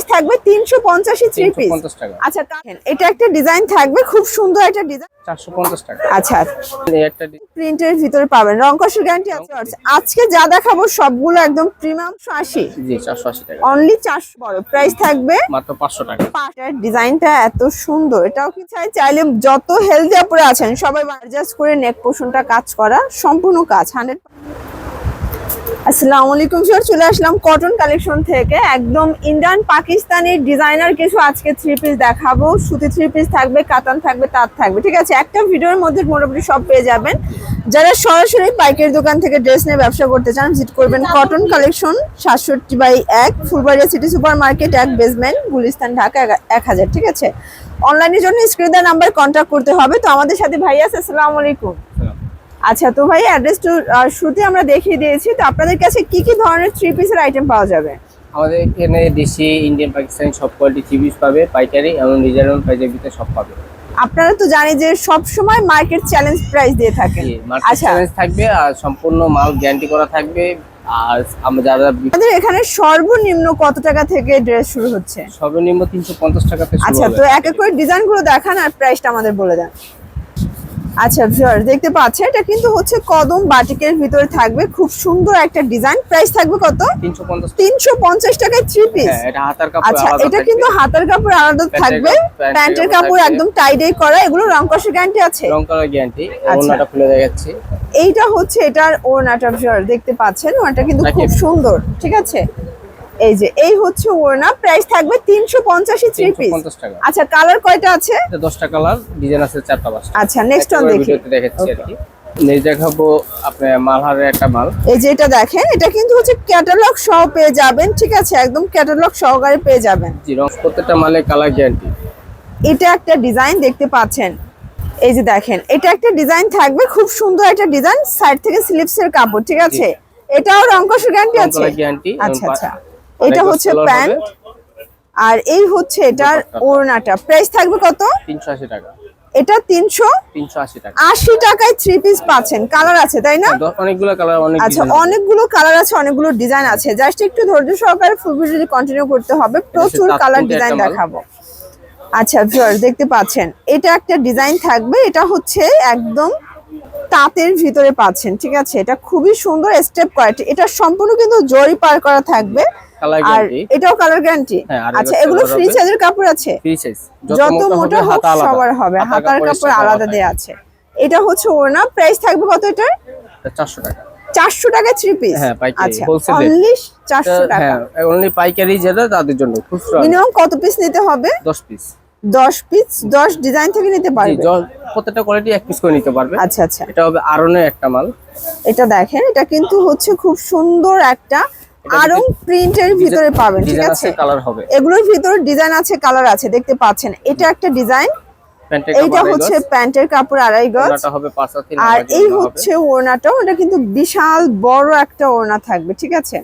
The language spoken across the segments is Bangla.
প্রাইস থাকবে থ্রি পিস 350 টাকা। আচ্ছা দেখেন, এটা একটা ডিজাইন থাকবে খুব সুন্দর একটা ডিজাইন চারশো পঞ্চাশ টাকা। আচ্ছা। একটা প্রিন্টের ভিতরে পাবেন। রং কষের গ্যারান্টি আছে আজকে যা দেখাবো সবগুলো একদম প্রিমিয়াম আশি জি চারশো আশি টাকা। অনলি চারশো বড়। প্রাইস থাকবে মাত্র পাঁচশো টাকা। পাটার ডিজাইনটা এত সুন্দর। এটাও কি চাই? চাইলে যত হেলদি আপুরে আছেন সবাই অ্যাডজাস্ট করে নেক পোষণটা কাজ করা সম্পূর্ণ কাজ হান্ড্রেড আসসালামু আলাইকুম স্যার চলে আসলাম কটন কালেকশন থেকে। একদম ইন্ডিয়ান পাকিস্তানি ডিজাইনার কিছু আজকে থ্রি পিস দেখাবো। সুতি থ্রি পিস থাকবে, কাতান থাকবে, তাঁত থাকবে, ঠিক আছে? একটা ভিডিওর মধ্যে মোটামুটি সব পেয়ে যাবেন। যারা সরাসরি পাইকারি দোকান থেকে ড্রেস নিয়ে ব্যবসা করতে চান ভিজিট করবেন কটন কালেকশন সাতষট্টি বাই এক, ফুলবাড়িয়া সিটি সুপার মার্কেট এক বেসমেন্ট গুলিস্তান, ঢাকা এক- হাজার, ঠিক আছে? অনলাইনের জন্য স্ক্রিন নাম্বার কন্ট্যাক্ট করতে হবে। তো আমাদের সাথে ভাই আছে, আসসালামু আলাইকুম। আচ্ছা তো ভাই অ্যাড্রেস টু শুরুতে আমরা দেখিয়ে দিয়েছি তো আপনাদের কাছে কি কি ধরনের থ্রি পিসের আইটেম পাওয়া যাবে? আমাদের এখানে দেশি ইন্ডিয়ান পাকিস্তানি সব কোয়ালিটি থ্রি পিস পাবে পাইকারি এবং রিজার্ভ প্রাইজের ভিতরে সব পাবে। আপনারা তো জানেন যে সব সময় মার্কেট চ্যালেঞ্জ প্রাইস দিয়ে থাকেন। আচ্ছা। চ্যালেঞ্জ থাকবে আর সম্পূর্ণ মাল গ্যারান্টি করা থাকবে আর আমরা যারা আমাদের এখানে সর্বনিম্ন কত টাকা থেকে ড্রেস শুরু হচ্ছে? সর্বনিম্ন তিনশো পঞ্চাশ টাকা থেকে আচ্ছা তো এক এক করে ডিজাইনগুলো দেখান আর প্রাইসটা আমাদের বলে দেন। আচ্ছা ভিউয়ার দেখতে পাচ্ছেন এটা কিন্তু হচ্ছে কদম বাটিকের ভিতরে থাকবে। খুব সুন্দর একটা ডিজাইন প্রাইস থাকবে কত? তিনশো পঞ্চাশ। তিনশো পঞ্চাশ টাকায় থ্রি পিস হ্যাঁ এটা হাতার কাপড় আচ্ছা এটা কিন্তু হাতার কাপড় আলাদা থাকবে। প্যান্টের কাপড়। একদম টাইডাই করা। এগুলো রং কষের গ্যারান্টি আছে? রং গ্যারান্টি আচ্ছা। অন্যটা খুলে দেখাচ্ছি। এইটা হচ্ছে এটার ওড়নাটা ভিউয়ার দেখতে পাচ্ছেন। ওড়নাটা কিন্তু খুব সুন্দর ঠিক আছে? এই যে এই হচ্ছে ওড়না প্রাইস থাকবে তিনশো পঞ্চাশি থ্রি পিস 350 আচ্ছা কালার কয়টা আছে? এটা দশটা কালার ডিজাইন আছে চারটা পাঁচটা। আচ্ছা নেক্সট ওয়ান দেখি। দেখাচ্ছি আর কি। নেক্সট দেখাবো আপনার মালহারের একটা মাল। এই যে এটা দেখেন এটা কিন্তু হচ্ছে ক্যাটালগ সহ পেয়ে যাবেন ঠিক আছে? একদম ক্যাটালগ সহকারে পেয়ে যাবেন। জি রং প্রত্যেকটা কালার গ্যারান্টি এটা একটা ডিজাইন দেখতে পাচ্ছেন। এই যে দেখেন এটা একটা ডিজাইন থাকবে খুব সুন্দর একটা ডিজাইন সাইড থেকে স্লিপস এর কাপড় ঠিক আছে? এটাও গ্যারান্টি রং আছে? গ্যারান্টি আচ্ছা আচ্ছা। এটা হচ্ছে প্যান্ট। আর এই হচ্ছে এটার ওড়নাটা। প্রাইস থাকবে কত? তিনশো আশি টাকা। এটা তিনশো তিনশো আশি টাকা। আশি টাকায় থ্রি পিস পাচ্ছেন। কালার আছে তাই না? অনেকগুলো কালার অনেক আচ্ছা। অনেকগুলো কালার আছে অনেকগুলো ডিজাইন আছে। জাস্ট একটু ধৈর্য সহকারে ফুল ভিডিও কন্টিনিউ করতে হবে। প্রচুর কালার ডিজাইন দেখাবো। আচ্ছা ভিউয়ার দেখতে পাচ্ছেন। এটা একটা ডিজাইন থাকবে। এটা হচ্ছে একদম তাঁতের ভিতরে পাচ্ছেন ঠিক আছে? এটা খুবই সুন্দর স্টেপ কোয়ালিটি এটা সম্পূর্ণ কিন্তু জরি পার করা থাকবে। আর এটাও কালার গ্যারান্টি হ্যাঁ, আচ্ছা এগুলো ফ্রি সাইজের কাপড় আছে? ফ্রি সাইজ যত মোটা হোক সবার হবে। হাতার কাপড় আলাদা দেয়া আছে। এটা হচ্ছে ওড়না। প্রাইস থাকবে কত টাকা। টাকা থ্রি পিস হ্যাঁ, পাইকারি, আচ্ছা টাকা। হ্যাঁ অনলি পাইকারি যেটা তাদের জন্য খুচরা মিনিমাম কত পিস নিতে হবে? দশ পিস দশ পিস দশ ডিজাইন থেকে নিতে পারবে? প্রত্যেকটা কোয়ালিটি এক পিস করে নিতে পারবে। আচ্ছা আচ্ছা। এটা হবে আরনের একটা মাল। এটা দেখেন এটা কিন্তু হচ্ছে খুব সুন্দর একটা আরং প্রিন্টের ভিতরে পাবেন ঠিক আছে? কালার হবে। এগুলোর ভিতরে ডিজাইন আছে কালার আছে দেখতে পাচ্ছেন। এটা একটা ডিজাইন। এইটা হচ্ছে প্যান্টের কাপড় আড়াই গজ। আর এই হচ্ছে ওড়নাটাও। এটা কিন্তু বিশাল বড় একটা ওড়না থাকবে ঠিক আছে?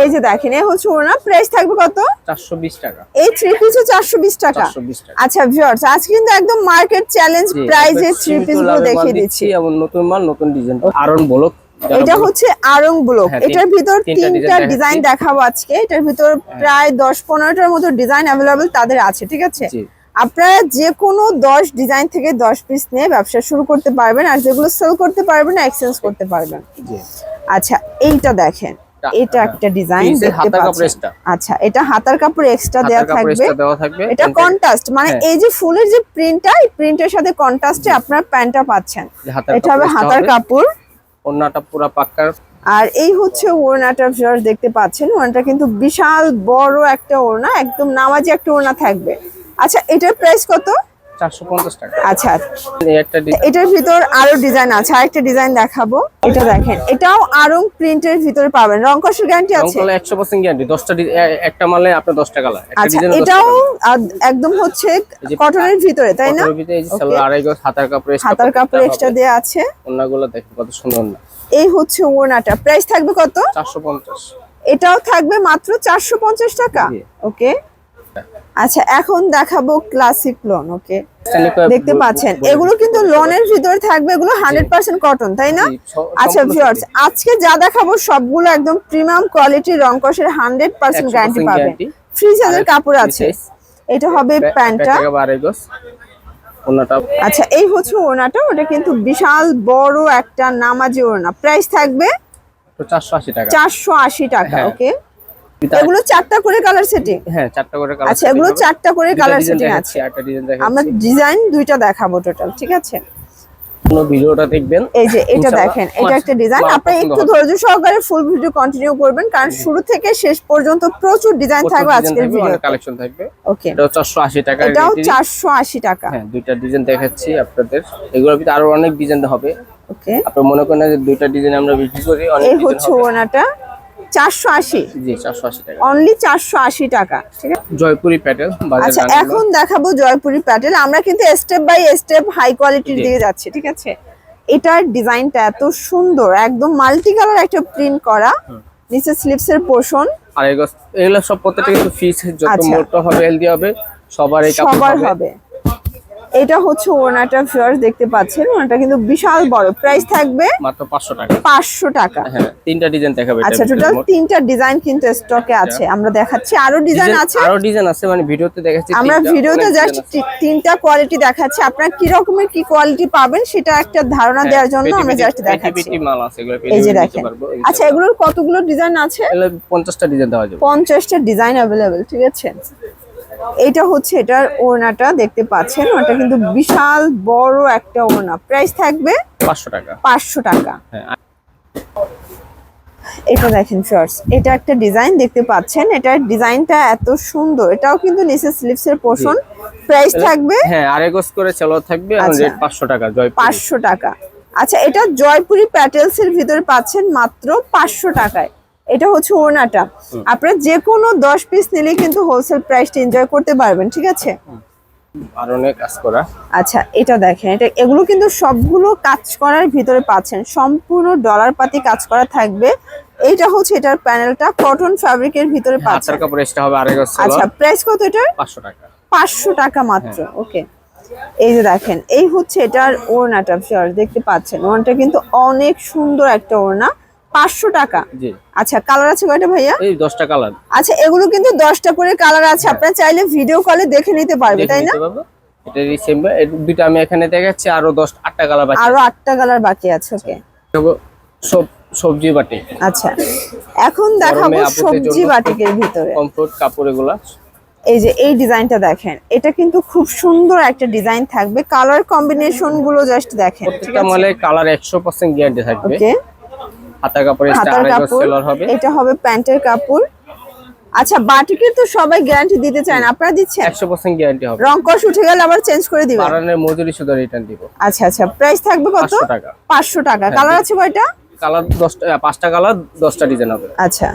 এই যে দেখেন এই হচ্ছে ওড়না। প্রাইস থাকবে কত? চারশো বিশ টাকা। এই থ্রি পিস চারশো বিশ টাকা। আচ্ছা ভিউয়ার্স আজকে কিন্তু একদম মার্কেট চ্যালেঞ্জ প্রাইজে থ্রি পিসগুলো দেখিয়ে দিচ্ছি। নতুন মাল নতুন ডিজাইন আরন ব্লক এটা হচ্ছে আরং ব্লক। হ্যাঁ, এটার ভিতর তিনটা ডিজাইন। দেখাবো আজকে। এটার ভিতর প্রায় দশ পনেরোটার মতো ডিজাইন অ্যাভেলেবল তাদের আছে ঠিক আছে? আপনারা যে কোনো দশ ডিজাইন থেকে দশ পিস নিয়ে ব্যবসা শুরু করতে পারবেন আর যেগুলো সেল করতে পারবেন এক্সচেঞ্জ করতে পারবেন। আচ্ছা এইটা দেখেন। এটা হ্যাঁ। একটা ডিজাইন দেখতে পাচ্ছেন। আচ্ছা এটা হাতার কাপড় এক্সট্রা দেওয়া থাকবে। এটা কন্ট্রাস্ট মানে হ্যাঁ। এই যে ফুলের যে প্রিন্টটা এই প্রিন্টের সাথে কন্ট্রাস্টে আপনার প্যান্টটা পাচ্ছেন। এটা হবে হাতার কাপড়। ওড়নাটা পুরো পাক্কার। আর এই হচ্ছে ওড়নাটা ভিউয়ার্স দেখতে পাচ্ছেন। ওড়নাটা কিন্তু বিশাল বড় একটা ওড়না, একদম নামাজি একটা ওড়না থাকবে। আচ্ছা এটার প্রাইস কত? টাকা। আচ্ছা। এই একটা ডিজাইন এটার ভিতর আরও ডিজাইন আছে আরেকটা ডিজাইন দেখাবো। এটা দেখেন এটাও আরং প্রিন্টের ভিতরে পাবেন। রং কষের গ্যারান্টি আছে? রংকলা একশো পার্সেন্ট গ্যারান্টি দশটা ডি- এ- একটা মালে আপনার দশটা কালার একটা আচ্ছা এটাও একদম হচ্ছে কটনের ভিতরে তাই না? এই যে সালোয়ার আড়াই গজ হাতার কাপড় হাতার কাপড় এক্সট্রা আছে। দেখেন কত সুন্দর না এই হচ্ছে ওড়নাটা। প্রাইস থাকবে কত? চারশো পঞ্চাশ। এটাও থাকবে মাত্র চারশো পঞ্চাশ টাকা। ওকে আচ্ছা এখন দেখাবো ক্লাসিক লোন ওকে দেখতে পাচ্ছেন। এগুলো কিন্তু লোনের ভিতরে থাকবে এগুলো হান্ড্রেড পার্সেন্ট কটন তাই না? আচ্ছা ভিউয়ার্স আজকে যা দেখাবো সবগুলো একদম প্রিমিয়াম কোয়ালিটির রং কষের হান্ড্রেড পার্সেন্ট 100% গ্যারান্টি পাবেন guarantee। ফ্রি সাইজের কাপড় আছে। এটা হবে প্যান্টটা। ওনাটা আচ্ছা এই হচ্ছে ওড়নাটা ওটা কিন্তু বিশাল বড় একটা নামাজি ওড়না। প্রাইস থাকবে চারশো আশি টাকা। চারশো আশি টাকা হ্যাঁ। ওকে এটা- এগুলো চারটা করে কালার সেটিং হ্যাঁ চারটা করে কালার আচ্ছা এগুলো চারটা করে কালার সেটিং আছে। আমরা ডিজাইন দুইটা দেখাবো টোটাল ঠিক আছে? পুরো ভিডিওটা দেখবেন। এই যে এটা দেখেন এটা একটা ডিজাইন পছন্দ একটু। ধৈর্য সহকারে ফুল ভিডিও কন্টিনিউ করবেন কারণ শুরু থেকে শেষ পর্যন্ত প্রচুর ডিজাইন থাকবে আজকের ভিডিওতে। কালেকশন থাকবে। ওকে চারশো আশি টাকা এটাও চারশো আশি টাকা। হ্যাঁ দুইটা ডিজাইন দেখাচ্ছি আপনাদের। এগুলোর ভিতরে আরও অনেক ডিজাইন হবে। ওকে আপনি মনে করেন যে দুইটা ডিজাইন আমরা বিক্রি করি অনেক এই হচ্ছে ওনাটা চারশো আশি। জি চারশো আশি টাকা। অনলি চারশো আশি টাকা ঠিক আছে? জয়পুরি প্যাটেল আচ্ছা এখন দেখাবো জয়পুরি প্যাটেল। আমরা কিন্তু স্টেপ বাই স্টেপ হাই কোয়ালিটির। দিকে যাচ্ছি ঠিক আছে? এটার ডিজাইনটা এত সুন্দর একদম মাল্টি কালার একটা প্রিন্ট করা। নিচে স্লিপস এর পোর্শন আর এগুলো সব প্রত্যেকটা কিন্তু ফিস যত আচ্ছা। মোটা হবে হেলদি হবে সবার এই কাপড় হবে। এটা হচ্ছে ওনাটা ফিয়ার্স দেখতে পাচ্ছেন। ওনাটা কিন্তু বিশাল বড়। প্রাইস থাকবে মাত্র পাঁচশো টাকা। পাঁচশো টাকা। হ্যাঁ তিনটা ডিজাইন দেখাবে আচ্ছা টোটাল তিনটা ডিজাইন কিন্তু স্টকে আছে। আমরা দেখাচ্ছি। আরও ডিজাইন আছে? আরও ডিজাইন আছে মানে ভিডিওতে দেখাচ্ছি আমরা ভিডিওতে জাস্ট তিনটা কোয়ালিটি দেখাচ্ছি। আপনারা কি রকমের কি কোয়ালিটি পাবেন সেটা একটা ধারণা দেওয়ার জন্য আমরা জাস্ট দেখাচ্ছি। মাল আছে এগুলো এই যে দেখেন। পারব, আচ্ছা এগুলোর কতগুলো ডিজাইন আছে? এগুলো পঞ্চাশটা ডিজাইন দেওয়া যাবে। পঞ্চাশটা ডিজাইন অ্যাভেলেবেল ঠিক আছে? এইটা হচ্ছে এটার ওড়নাটা দেখতে পাচ্ছেন? ওটা কিন্তু বিশাল বড় একটা ওড়না। প্রাইস থাকবে পাঁচশো টাকা। পাঁচশো টাকা। হ্যাঁ এটা দেখেন শর্টস এটা একটা ডিজাইন দেখতে পাচ্ছেন? এটার ডিজাইনটা এত সুন্দর। এটাও কিন্তু নিচে স্লিপস এর পোর্শন প্রাইস থাকবে? হ্যাঁ আড়াই গজ করে চালো থাকবে আর। রেট পাঁচশো টাকা জয়পুরি। পাঁচশো টাকা। আচ্ছা এটা জয়পুরি প্যাটেলস এর ভিতরে পাচ্ছেন মাত্র পাঁচশো টাকায়। এটা হচ্ছে ওনাটা আপনারা যে কোনো দশ পিস নিলে কিন্তু হোলসেল প্রাইসটা এনজয় করতে পারবেন ঠিক আছে? কাজ করা। আচ্ছা এটা দেখেন এটা এগুলো কিন্তু সবগুলো কাজ করার ভিতরে পাচ্ছেন। সম্পূর্ণ ডলার পাতি কাজ করা থাকবে। এইটা হচ্ছে এটার প্যানেলটা কটন ফ্যাব্রিকের ভিতরে পাচ্ছেন। হাতের কাপড় এক্সট্রা হবে আড়াই আচ্ছা প্রাইস কত এটার? পাঁচশো টাকা। পাঁচশো টাকা মাত্র ওকে এই যে দেখেন এই হচ্ছে এটার ওড়নাটা দেখতে পাচ্ছেন। ওড়নাটা কিন্তু অনেক সুন্দর একটা ওড়না। পাঁচশো টাকা। আচ্ছা কালার আছে কয়টা ভাইয়া? এই দশটা কালার। আচ্ছা এগুলো কিন্তু দশটা করে কালার আছে। আপনারা চাইলে ভিডিও কলে দেখে নিতে পারবে তাই না? এটা আমি এখানে দেখাচ্ছি আরও দশ আটটা কালার বাকি আরও আটটা কালার বাকি আছে ওকে সব সবজি বাটি। আচ্ছা। এখন দেখাবো সবজি বাটিকের ভিতরে। কমফোর্ট কাপড় এগুলা। এই যে এই ডিজাইনটা দেখেন এটা কিন্তু খুব সুন্দর একটা ডিজাইন থাকবে। কালার কম্বিনেশনগুলো জাস্ট দেখেন। প্রত্যেকটা মালে কালার একশো পার্সেন্ট গ্যারান্টি থাকবে। ওকে হাতার কাপড় হাতার কাপড় সেলার হবে? এটা হবে প্যান্টের কাপড়। আচ্ছা বাটিকের তো সবাই গ্যারান্টি দিতে চান আপনারা দিচ্ছেন? একশো পার্সেন্ট গ্যারান্টি হবে। রং কষ উঠে গেলে আবার চেঞ্জ করে দিবেন। বারানের মজুরি শুধু রিটার্ন দিব। আচ্ছা আচ্ছা প্রাইস থাকবে কত? পাঁচশো টাকা। পাঁচশো টাকা। হ্যাঁ, কালার আছে কয়টা? কালার দশটা আহ, পাঁচটা কালার দশটা ডিজাইন হবে। আচ্ছা।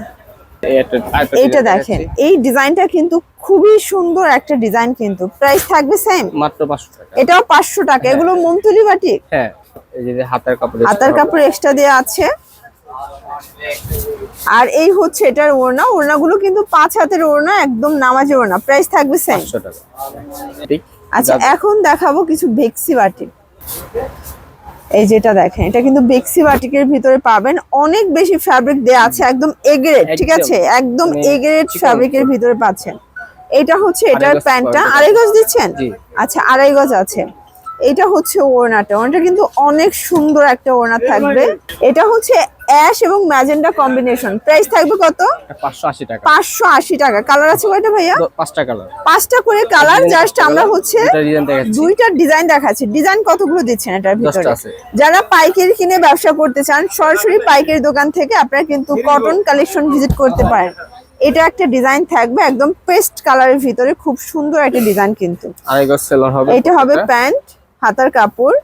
এই এইটা দেখেন এই ডিজাইনটা কিন্তু খুবই সুন্দর একটা ডিজাইন কিন্তু। প্রাইস থাকবে সেম মাত্র পাঁচশো টাকা। এটাও পাঁচশো টাকা। এগুলো মুমতুলি বাটি হ্যাঁ এই যে হাতার কাপড় হাতার কাপড় এক্সট্রা দেওয়া আছে। আর এই হচ্ছে এটার ওড়না। ওড়নাগুলো কিন্তু পাঁচ হাতের ওড়না একদম নামাজি ওড়না। প্রাইস থাকবে সেম পাঁচশো টাকা। ঠিক? আচ্ছা এখন দেখাবো কিছু বেক্সি বাটিক এই যেটা দেখেন এটা কিন্তু বেক্সি বাটিকের ভিতরে পাবেন। অনেক বেশি ফ্যাব্রিক দেয়া আছে একদম এগ্রেড ঠিক আছে? একদম মানে এগ্রেড ফ্যাব্রিকের ভিতরে পাচ্ছেন। এটা হচ্ছে এটার প্যান্টটা। আড়াই গজ দিচ্ছেন? আচ্ছা আড়াই গজ আছে। এটা হচ্ছে ওড়নাটা। ওড়নাটা কিন্তু অনেক সুন্দর একটা ওড়না থাকবে। এটা হচ্ছে অ্যাশ এবং ম্যাজেন্ডা কম্বিনেশন। প্রাইস থাকবে কত? পাঁচশো আশি টাকা। কালার আছে কয়টা ভাইয়া? পাঁচটা কালার। পাঁচটা করে কালার জাস্ট আমরা হচ্ছে ডিজাইন দেখাচ্ছি। দুইটা ডিজাইন দেখাচ্ছি। ডিজাইন কতগুলো দিচ্ছেন এটার ভিতরে? যারা পাইকারি কিনে ব্যবসা করতে চান সরাসরি পাইকারি দোকান থেকে আপনারা কিন্তু কটন কালেকশন ভিজিট করতে পারেন। এটা একটা ডিজাইন থাকবে একদম পেস্ট কালারের ভিতরে। খুব সুন্দর একটা ডিজাইন কিন্তু। এটা হবে প্যান্ট হাতার কাপড়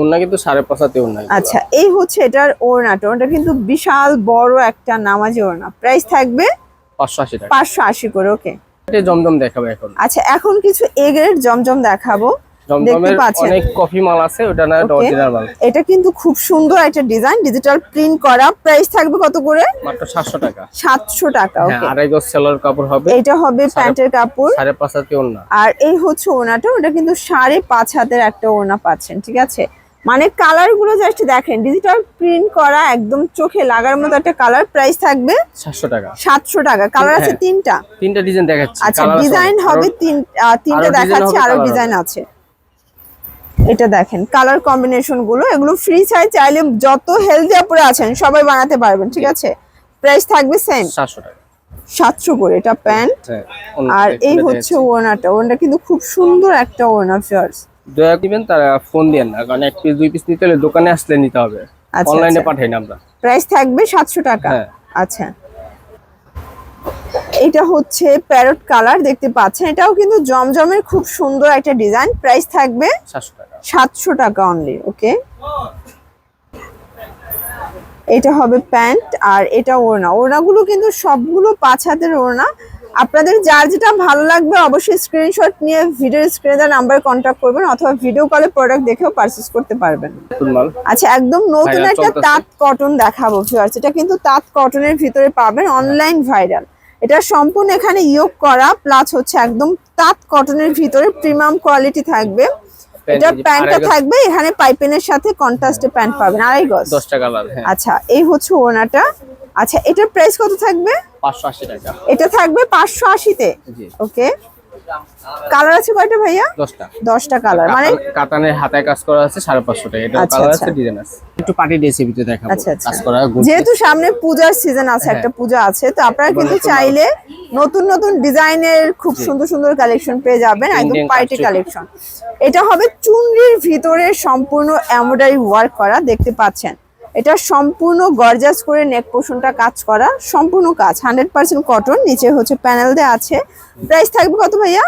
ওনা কিন্তু সাড়ে পাঁচাতে ওনা আচ্ছা এই হচ্ছে এটার ওড়নাটা ওটা কিন্তু বিশাল বড় একটা নামাজি ওড়না। প্রাইস থাকবে পাঁচশো আশি টাকা। পাঁচশো আশি করে ওকে। জমজম দেখাবো এখন। আচ্ছা এখন কিছু এগের জমজম দেখাবো। জমজমের অনেক কফি মাল আছে ওটা না অরিজিনাল মাল। এটা কিন্তু খুব সুন্দর একটা ডিজাইন ডিজিটাল প্রিন্ট করা। প্রাইস থাকবে কত করে? মাত্র সাতশো টাকা। সাতশো টাকা হ্যাঁ ওকে আড়াই গজ সেলার কাপড় হবে। এটা হবে প্যান্টের কাপড়। ওনা আর এই হচ্ছে ওনাটা ওটা কিন্তু সাড়ে পাঁচ হাতের একটা ওনা পাচ্ছেন ঠিক আছে? মানে কালারগুলো জাস্ট দেখেন ডিজিটাল প্রিন্ট করা একদম চোখে লাগার মতো একটা কালার প্রাইস থাকবে সাতশো টাকা। সাতশো টাকা। কালার আছে হ্যাঁ। তিনটা? তিনটা ডিজাইন দেখাচ্ছি। আচ্ছা ডিজাইন হবে তিন তিনটা দেখাচ্ছি আরও ডিজাইন আছে। এটা দেখেন কালার কম্বিনেশনগুলো এগুলো ফ্রি চাই চাইলে যত হেলদি আপুরা আছেন সবাই বানাতে পারবেন ঠিক আছে? প্রাইস থাকবে সেম সাতশো টাকা। সাতশো করে এটা প্যান্ট আর এই হচ্ছে দেখাচ্ছি। ওড়নাটা। ওড়নাটা কিন্তু খুব সুন্দর একটা ওড়না ফিয়ার্স দয়া দিবেন তারা ফোন দিয়ে না কারণ এক পিস দুই পিস নিতে হলে দোকানে আসলে নিতে হবে। আচ্ছা, অনলাইনে আচ্ছা। পাঠাই না আমরা। প্রাইস থাকবে সাতশো টাকা। হ্যাঁ। আচ্ছা। এটা হচ্ছে প্যারট কালার দেখতে পাচ্ছেন? এটাও কিন্তু জমজমের খুব সুন্দর একটা ডিজাইন প্রাইস থাকবে সাতশো টাকা। সাতশো টাকা অনলি ওকে এটা হবে প্যান্ট আর এটা ওড়না। ওড়নাগুলো কিন্তু সবগুলো পাঁচ হাতের ওড়না। আপনাদের যার যেটা ভালো লাগবে অবশ্যই স্ক্রিনশট নিয়ে ভিডিও স্ক্রিনে নাম্বারে কন্ট্যাক্ট করবেন অথবা ভিডিও কলে প্রোডাক্ট দেখেও পারচেস করতে পারবেন। আচ্ছা একদম নতুন একটা তাঁত কটন দেখাবো ভিউয়ার্স এটা কিন্তু তাঁত কটনের ভিতরে পাবেন অনলাইন ভাইরাল এটা সম্পূর্ণ এখানে ইয়োগ করা প্লাস হচ্ছে একদম তাঁত কটনের ভিতরে প্রিমিয়াম কোয়ালিটি থাকবে। এটা প্যান্টটা থাকবে এখানে পাইপেনের সাথে কন্ট্রাস্টে প্যান্ট পাবেন। আড়াই গজ। দশটা কালার হ্যাঁ। আচ্ছা এই হচ্ছে ওনাটা আচ্ছা এটার প্রাইস কত থাকবে? পাঁচশো আশি টাকা। এটা থাকবে পাঁচশো আশিতে। জি। ওকে কালার আছে কয়টা ভাইয়া? দশটা। দশটা কালার মানে কাতানের হাতায় কাজ করা আছে সাড়ে পাঁচশো টাকা। এটা আচ্ছা, কালার আচ্ছা। আছে ডিজাইন আছে। একটু পার্টি রেসিপিতে দেখাবো। আচ্ছা, আচ্ছা। কাজ করা যেহেতু সামনে পূজার সিজন আছে হ্যাঁ। একটা পূজা আছে তো আপনারা কিন্তু চাইলে নতুন। নতুন ডিজাইনের খুব সুন্দর সুন্দর কালেকশন পেয়ে যাবেন একদম Indian পার্টি কালেকশন এটা হবে চুনরির ভিতরে সম্পূর্ণ এমব্রয়ডারি ওয়ার্ক করা দেখতে পাচ্ছেন। এটা সম্পূর্ণ গর্জাস করে নেক পোর্শনটা কাজ করা সম্পূর্ণ কাজ হান্ড্রেড পার্সেন্ট কটন নিচে হচ্ছে প্যানেল দেওয়া আছে। প্রাইস থাকবে কত ভাইয়া?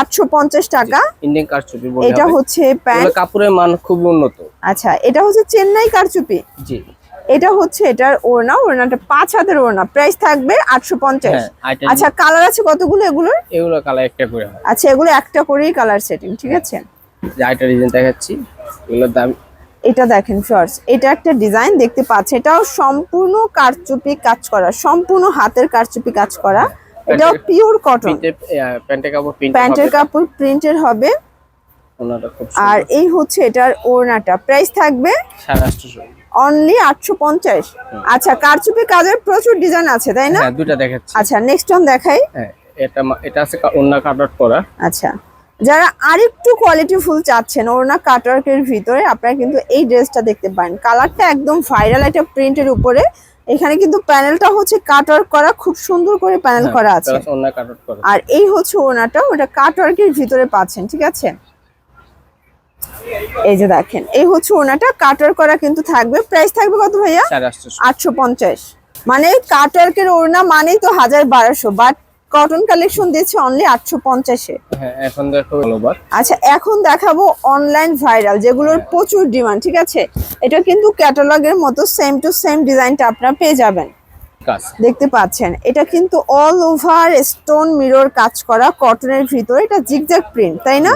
আটশো পঞ্চাশ টাকা। এটা হচ্ছে প্যান্ট। কাপড়ের মান খুব উন্নত। আচ্ছা এটা হচ্ছে চেন্নাই কারচুপি? জি। এটা হচ্ছে এটার ওড়না ওড়নাটা পাঁচ হাতের ওড়না। প্রাইস থাকবে আটশো পঞ্চাশ। হ্যাঁ, আচ্ছা কালার আছে কতগুলো এগুলোর? এগুলো কালার একটা করে আচ্ছা এগুলো একটা করেই কালার সেটিং ঠিক আছে? যে আইটা ডিজাইন দেখাচ্ছি। এগুলোর দাম এটা দেখেন ফার্স এটা একটা ডিজাইন দেখতে পাচ্ছেন। এটাও সম্পূর্ণ কারচুপি কাজ করা সম্পূর্ণ হাতের কারচুপি কাজ করা। এটাও পিওর কটন প্যান্টের কাপড় প্রিন্টের হবে। আর এই হচ্ছে এটার ওড়নাটা। প্রাইস থাকবে অনলি আটশো। পঞ্চাশ। আচ্ছা কারচুপি কাজের প্রচুর ডিজাইন আছে তাই না? হ্যাঁ দুটা দেখাচ্ছি। আচ্ছা নেক্সট অন দেখাই। হ্যাঁ এটা এটা আছে ওন্না কাট করা। আচ্ছা। যারা আরেকটু কোয়ালিটি ফুল চাচ্ছেন ওড়না কাটওয়ার্কের ভিতরে আপনারা কিন্তু এই ড্রেসটা দেখতে পারেন। কালারটা একদম ভাইরাল একটা প্রিন্টের উপরে। এখানে কিন্তু প্যানেলটা হচ্ছে কাটওয়ার্ক করা খুব সুন্দর করে প্যানেল করা আছে। আর এই হচ্ছে ওনাটা ওটা কাটওয়ার্কের ভিতরে পাচ্ছেন ঠিক আছে? এই যে দেখেন এই হচ্ছে ওনাটা কাটওয়ার্ক করা কিন্তু থাকবে। প্রাইস থাকবে কত ভাইয়া? আটশো। পঞ্চাশ। মানে কাটওয়ার্কের ওড়না মানেই তো হাজার বারোশো বাট কটন কালেকশন দিয়েছে অনলি আটশো পঞ্চাশে। হ্যাঁ এখন দেখো আচ্ছা এখন দেখাবো অনলাইন ভাইরাল যেগুলোর প্রচুর ডিমান্ড ঠিক আছে? এটা কিন্তু ক্যাটালগের মতো সেম টু সেম ডিজাইনটা আপনারা পেয়ে যাবেন। দেখতে পাচ্ছেন এটা কিন্তু অল ওভার স্টোন মিরর কাজ করা কটনের ভিতরে এটা জিগজ্যাগ প্রিন্ট তাই না?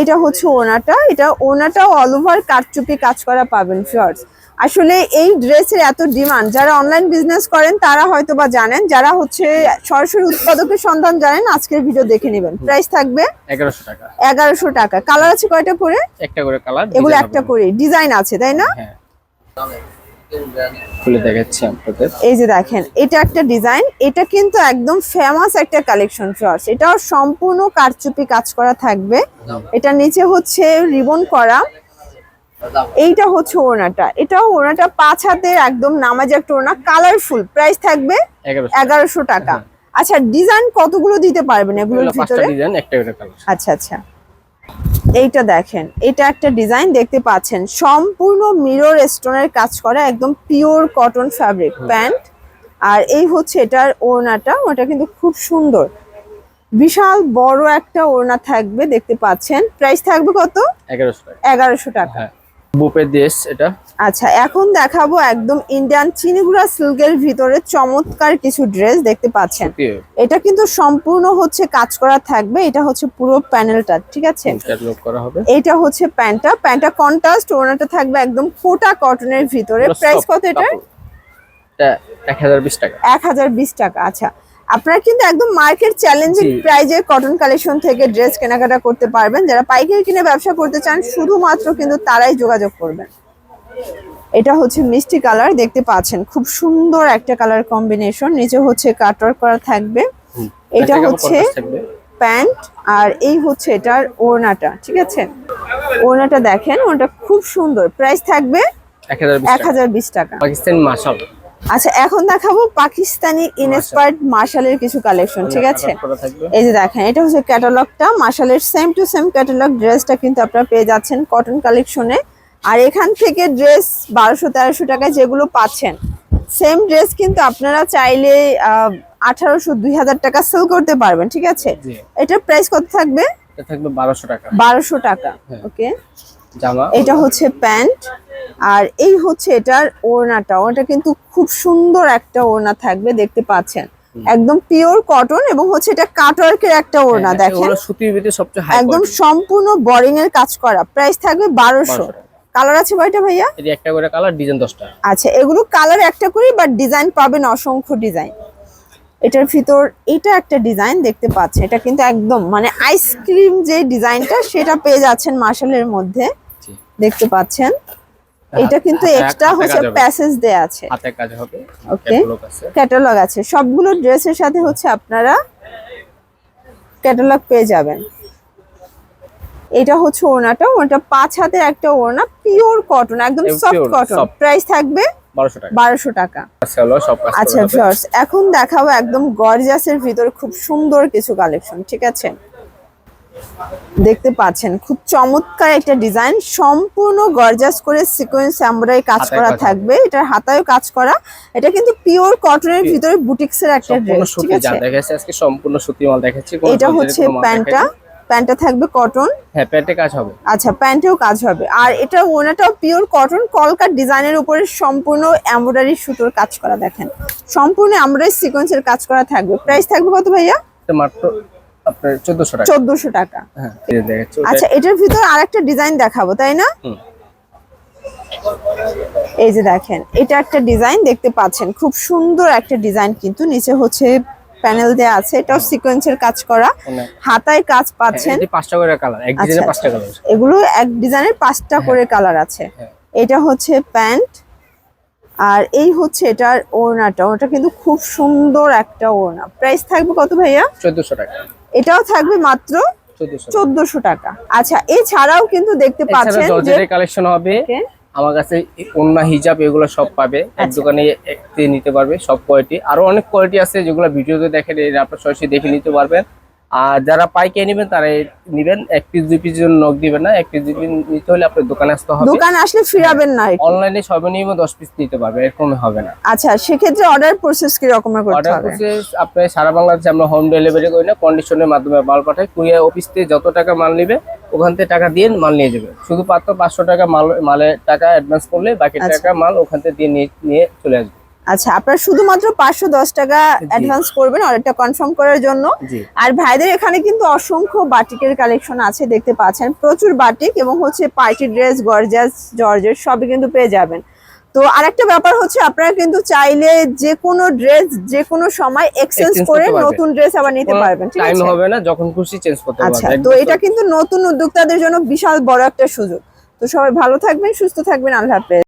এটা হচ্ছে ওনাটা এটা ওনাটাও অল ওভার কারচুপি কাজ করা পাবেন ফিয়ার্স আসলে এই ড্রেসের এত ডিমান্ড যারা অনলাইন বিজনেস করেন তারা হয়তো বা জানেন যারা হচ্ছে সরাসরি উৎপাদকের সন্ধান জানেন আজকের ভিডিও দেখে নেবেন। প্রাইস থাকবে এগারোশো টাকা। এগারোশো টাকা। কালার আছে কয়টা করে? একটা করে কালার এগুলো একটা করে। ডিজাইন আছে তাই না? হ্যাঁ। খুলে দেখাচ্ছি আপনাদের। এই যে দেখেন এটা একটা ডিজাইন এটা কিন্তু একদম ফেমাস একটা কালেকশন এটাও সম্পূর্ণ কারচুপি কাজ করা থাকবে। এটা নিচে হচ্ছে রিবন করা। এইটা হচ্ছে ওড়নাটা। এটাও ওড়নাটা পাঁচ হাতের একদম নামাজ একটা ওড়না কালারফুল প্রাইস থাকবে এগারোশো টাকা। আচ্ছা ডিজাইন কতগুলো দিতে পারবেন এগুলোর ভিতরে? আচ্ছা আচ্ছা। এইটা দেখেন এটা একটা ডিজাইন দেখতে পাচ্ছেন। সম্পূর্ণ মিরর স্টোনের কাজ করা একদম পিওর কটন ফ্যাব্রিক প্যান্ট। আর এই হচ্ছে এটার ওড়নাটা ওটা কিন্তু খুব সুন্দর। বিশাল বড় একটা ওড়না থাকবে দেখতে পাচ্ছেন। প্রাইস থাকবে কত? এগারোশো টাকা। এগারোশো টাকা। বুপের দেশ এটা। আচ্ছা এখন দেখাবো একদম ইন্ডিয়ান চিনিগুড়া সিল্কের ভিতরে চমৎকার কিছু ড্রেস দেখতে পাচ্ছেন। এটা কিন্তু সম্পূর্ণ হচ্ছে কাজ করা থাকবে এটা হচ্ছে পুরো প্যানেলটা ঠিক আছে? ক্যাটালগ করা হবে। এইটা হচ্ছে প্যান্টটা প্যান্টটা কন্ট্রাস্ট ওড়নাটা থাকবে একদম কোটা কটনের ভিতরে। প্রাইস কত এটা। এটা এক হাজার বিশ টাকা। এক হাজার বিশ টাকা আচ্ছা। আপনারা কিন্তু একদম মার্কেট চ্যালেঞ্জিং। প্রাইজে কটন কালেকশন থেকে ড্রেস কেনাকাটা করতে পারবেন। যারা পাইকারি কিনে ব্যবসা করতে চান শুধুমাত্র কিন্তু তারাই যোগাযোগ করবেন। এটা হচ্ছে মিষ্টি কালার দেখতে পাচ্ছেন। খুব সুন্দর একটা কালার কম্বিনেশন নিচে হচ্ছে কাটওয়ার্ক করা থাকবে। এটা হচ্ছে প্যান্ট আর এই হচ্ছে এটার ওড়নাটা ঠিক আছে? ওড়নাটা দেখেন ওটা খুব সুন্দর। প্রাইস থাকবে এক হাজার বিশ টাকা। পাকিস্তানি মাশাল। আচ্ছা এখন দেখাবো পাকিস্তানি ইনস্পায়ার্ড মার্শালের কিছু কালেকশন ঠিক আছে? এই যে দেখেন এটা হচ্ছে ক্যাটালগটা মার্শালের সেম টু সেম ক্যাটালগ ড্রেসটা কিন্তু আপনারা পেয়ে যাচ্ছেন কটন কালেকশনে আর এখান থেকে ড্রেস বারোশো তেরোশো টাকায় যেগুলো পাচ্ছেন সেম ড্রেস কিন্তু আপনারা চাইলে আঠারোশো দুই হাজার টাকা সেল করতে পারবেন ঠিক আছে? এটার প্রাইস কত থাকবে? থাকবে বারোশো টাকা। বারোশো টাকা হ্যাঁ। ওকে জামা এটা হচ্ছে প্যান্ট আর এই হচ্ছে এটার ওড়নাটা। ওটা কিন্তু খুব সুন্দর একটা ওড়না থাকবে দেখতে পাচ্ছেন। একদম পিওর কটন এবং হচ্ছে এটা কাটওয়ার্কের একটা ওড়না হ্যাঁ, দেখেন। সুতির ভিতরে সবচেয়ে হাই একদম সম্পূর্ণ বোরিং এর কাজ করা। প্রাইস থাকবে বারোশো। 1200 কালার আছে কয়টা ভাইয়া? এটি একটা করে কালার ডিজাইন দশটা। আচ্ছা এগুলো কালার একটা করে বাট ডিজাইন পাবেন অসংখ্য ডিজাইন এটার ভিতর এটা একটা ডিজাইন দেখতে পাচ্ছেন। এটা কিন্তু একদম মানে আইসক্রিম যে ডিজাইনটা সেটা পেয়ে যাচ্ছেন মার্শালের মধ্যে। দেখতে পাচ্ছেন। এটা কিন্তু এক্সট্রা হচ্ছে প্যাসেজ দেয়া আছে। হাতে কাজ হবে। Okay. ক্যাটালগ আছে। ক্যাটালগ আছে। সবগুলো ড্রেসের সাথে হচ্ছে আপনারা ক্যাটালগ পেয়ে যাবেন। এটা হচ্ছে ওনাটা। ওটা পাঁচ হাতের একটা ওড়না পিওর কটন একদম সফট কটন প্রাইস থাকবে বারোশো টাকা। আচ্ছা এখন দেখাবো একদম গর্জাসের ভিতরে খুব সুন্দর কিছু কালেকশন ঠিক আছে? দেখতে পাচ্ছেন খুব চমৎকার একটা ডিজাইন সম্পূর্ণ গর্জাস করে সিকোয়েন্স এমব্রয়ডারি কাজ করা থাকবে এটার হাতায়ও কাজ করা এটা কিন্তু পিওর কটনের ভিতরে বুটিক্সের একটা ড্রেস ঠিক আছে? দেখাচ্ছে আজকে সম্পূর্ণ সুতি মাল দেখাচ্ছি এটা হচ্ছে প্যান্টটা প্যান্টটা থাকবে কটন হ্যাঁ প্যান্টে কাজ হবে। আচ্ছা প্যান্টেও কাজ হবে। আর এটা ওনাটাও পিওর কটন কলকার ডিজাইনের উপরে সম্পূর্ণ এমব্রয়ডারি সুতোর কাজ করা দেখেন। সম্পূর্ণ এমব্রয়ডারি সিকোয়েন্সের কাজ করা থাকবে। প্রাইস থাকবে কত ভাইয়া? মাত্র আপনার চোদ্দশো টাকা। চোদ্দশো টাকা। হ্যাঁ আচ্ছা এটার ভিতর আরেকটা ডিজাইন দেখাবো তাই না? এই যে দেখেন এটা একটা ডিজাইন দেখতে পাচ্ছেন। খুব সুন্দর একটা ডিজাইন কিন্তু নিচে হচ্ছে প্যানেল দেয়া আছে এটাও সিকোয়েন্সের কাজ করা। হাতায় কাজ হ্যাঁ, পাচ্ছেন। পাঁচটা করে কালার এক আচ্ছা, ডিজাইনে আচ্ছা। পাঁচটা কালার এগুলো এক ডিজাইনের পাঁচটা করে কালার আছে। হ্যাঁ। এটা হচ্ছে প্যান্ট আর এই হচ্ছে এটার ওড়নাটা। ওটা কিন্তু খুব সুন্দর একটা ওড়না। প্রাইস থাকবে কত ভাইয়া? চোদ্দশো টাকা। এটাও থাকবে মাত্র চোদ্দশো টাকা। আচ্ছা এছাড়াও কিন্তু দেখতে পাচ্ছেন জর্জেটের কালেকশন হবে। আমার কাছে অন্য হিজাব এগুলো সব পাবে। এক আচ্ছা। দোকানে নিতে পারবে সব কোয়ালিটি আরও অনেক কোয়ালিটি আছে যেগুলো ভিডিওতে দেখেন আপনার সরাসরি দেখে নিতে পারবেন। আর যারা পাইকারি নেবেন তারা নেবেন। এক পিস দুই পিস জন্য নখ দিবেন না। এক পিস দুই পিস নিতে হলে আপনার দোকানে আসতে হবে। দোকানে আসলে ফিরাবেন না। অনলাইনে সর্বনিম্ন দশ পিস নিতে পারবে এরকম হবে না। আচ্ছা সেক্ষেত্রে অর্ডার প্রসেস কি রকমের করতে অর্ডার প্রসেস আপনার সারা বাংলাদেশে আমরা হোম ডেলিভারি করি না কন্ডিশনের মাধ্যমে মাল পাঠাই। কুরিয়ার অফিস থেকে যত টাকা মাল নেবে ওখান থেকে টাকা দিয়ে মাল নিয়ে যাবে। শুধু মাত্র পাঁচশো টাকা মাল মালের টাকা অ্যাডভান্স করলে বাকি আচ্ছা। টাকা মাল ওখান থেকে দিয়ে নিয়ে চলে আসবে। আচ্ছা আপনারা শুধুমাত্র পাঁচশো দশ টাকা অ্যাডভান্স করবেন অর্ডারটা কনফার্ম করার জন্য। আর ভাইদের এখানে কিন্তু অসংখ্য বাটিকের কালেকশন আছে দেখতে পাচ্ছেন। প্রচুর বাটিক এবং হচ্ছে পার্টি ড্রেস গর্জাস জর্জের সবই কিন্তু পেয়ে যাবেন। তো আরেকটা ব্যাপার হচ্ছে আপনারা কিন্তু চাইলে যে কোনো ড্রেস যে কোনো সময় এক্সচেঞ্জ করে নতুন ড্রেস আবার নিতে পারবেন টাইম হবে না যখন খুশি চেঞ্জ করতে পারবেন। আচ্ছা তো এটা কিন্তু নতুন উদ্যোক্তাদের জন্য বিশাল বড় একটা সুযোগ। তো সবাই ভালো থাকবেন সুস্থ থাকবেন আল্লাহ হাফেজ।